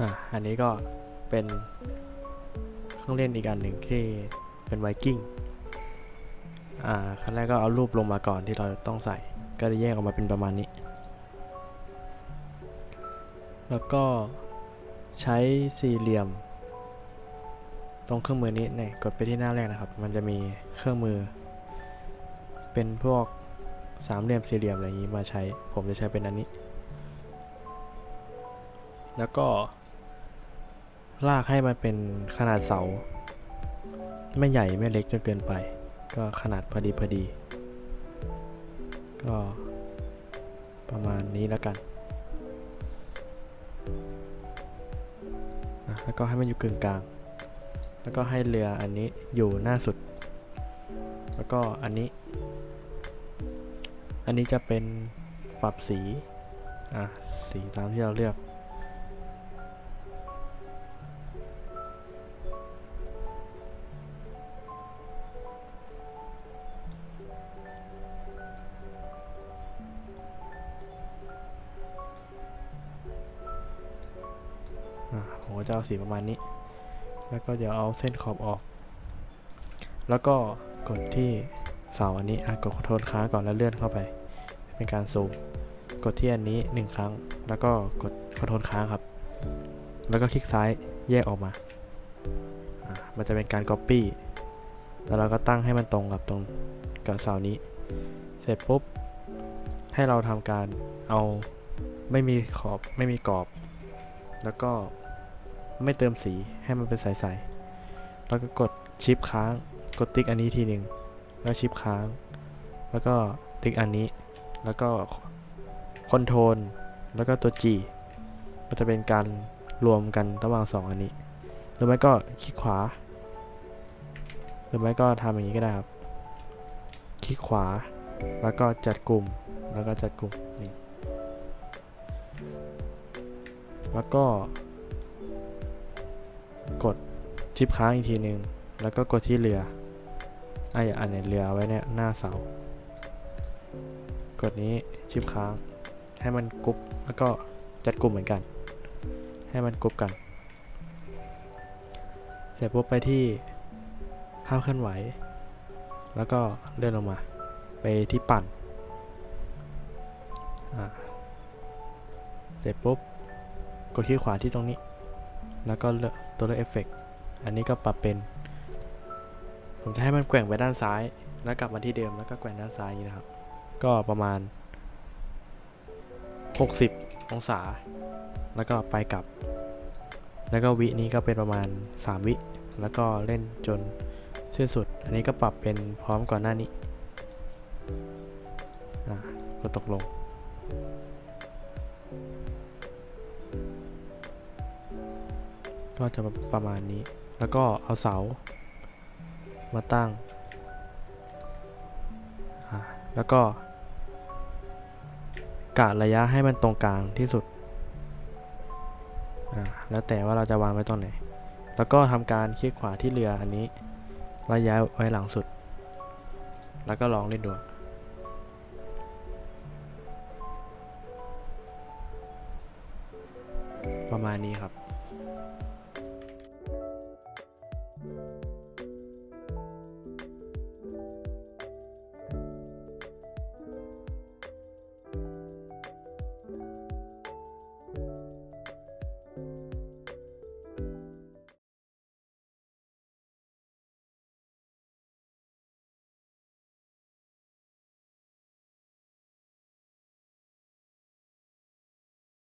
อะอันนี้ก็เป็นเครื่องเล่นอีกอันหนึ่งที่เป็นไวกิ้งอ่าขั้นแรกก็เอารูปลงมาก่อนที่เราต้องใส่ ก็จะแยกออกมาเป็นประมาณนี้ แล้วก็ใช้สี่เหลี่ยม ตรงเครื่องมือนี้เนี่ยกดไปที่หน้าแรกนะครับ มันจะมีเครื่องมือ เป็นพวกสามเหลี่ยมสี่เหลี่ยมอะไรอย่างนี้มาใช้ ผมจะใช้เป็นอันนี้ แล้วก็ ลากให้มันเป็นขนาดเสา ไม่ใหญ่ไม่เล็กจนเกินไป ก็ขนาดพอดีพอดี ก็ประมาณนี้แล้วกันอะแล้วก็ให้มันอยู่กึ่งกลาง แล้วก็ให้เรืออันนี้อยู่หน้าสุด แล้วก็อันนี้ อันนี้จะเป็นปรับสี อะ สีตามที่เราเลือก ผมจะเอาสีประมาณนี้ แล้วก็เดี๋ยวเอาเส้นขอบออก แล้วก็กดที่เสาอันนี้กดคอนโทรลค้างก่อนแล้วเลื่อนเข้าไป เป็นการซูมกดที่อันนี้หนึ่งครั้ง แล้วก็กดคอนโทรลค้างครับ แล้วก็คลิกซ้ายแยกออกมา มันจะเป็นการ Copy แล้วเราก็ตั้งให้มันตรงกับตรงกับเสานี้ เสร็จปุ๊บ ให้เราทำการเอาไม่มีขอบไม่มีกรอบ แล้วก็ ไม่เติมสีให้มันเป็นใสๆแล้วก็กดชิปค้าง กดติ๊กอันนี้ทีหนึ่งแล้วชิปค้าง แล้วก็ติ๊กอันนี้ แล้วก็คอนโทรลแล้วก็ตัว G มันจะเป็นการรวมกันระหว่างสองอันนี้ หรือไม่ก็คลิกขวา หรือไม่ก็ทำอย่างนี้ก็ได้ครับ คลิกขวา แล้วก็จัดกลุ่ม แล้วก็จัดกลุ่มนี่ แล้วก็ กดชิปค้างอีกทีหนึ่งแล้วก็กดที่เรือไอ้อันไหนเรือไว้เนี่ยหน้าเสา กดนี้ชิปค้าง ให้มันกรุ๊ปแล้วก็จัดกลุ่มเหมือนกัน ให้มันกรุ๊ปกัน เสร็จปุ๊บไปที่ภาพเคลื่อนไหว แล้วก็เลื่อนลงมา ไปที่ปั่นเสร็จปุ๊บกดคลิกขวาที่ตรงนี้ แล้วก็เลือก ตัวเลือกเอฟเฟกอันนี้ก็ปรับเป็น ผมจะให้มันแกว่งไปด้านซ้าย แล้วกลับมาที่เดิมแล้วก็แกว่งด้านซ้ายนี้นะครับ ก็ประมาณ 60 องศา แล้วก็ไปกลับ แล้วก็วินี้ก็เป็นประมาณ 3 วิ แล้วก็เล่นจนสิ้นสุด อันนี้ก็ปรับเป็นพร้อมก่อนหน้านี้อะกดตกลง ก็จะประมาณนี้ แล้วก็เอาเสา มาตั้ง แล้วก็กะระยะให้มันตรงกลางที่สุด แล้วแต่ว่าเราจะวางไว้ตรงไหน แล้วก็ทำการคลิกขวาที่เรืออันนี้แล้วย้ายไว้หลังสุด แล้วก็ลองเล่นดูประมาณนี้ครับ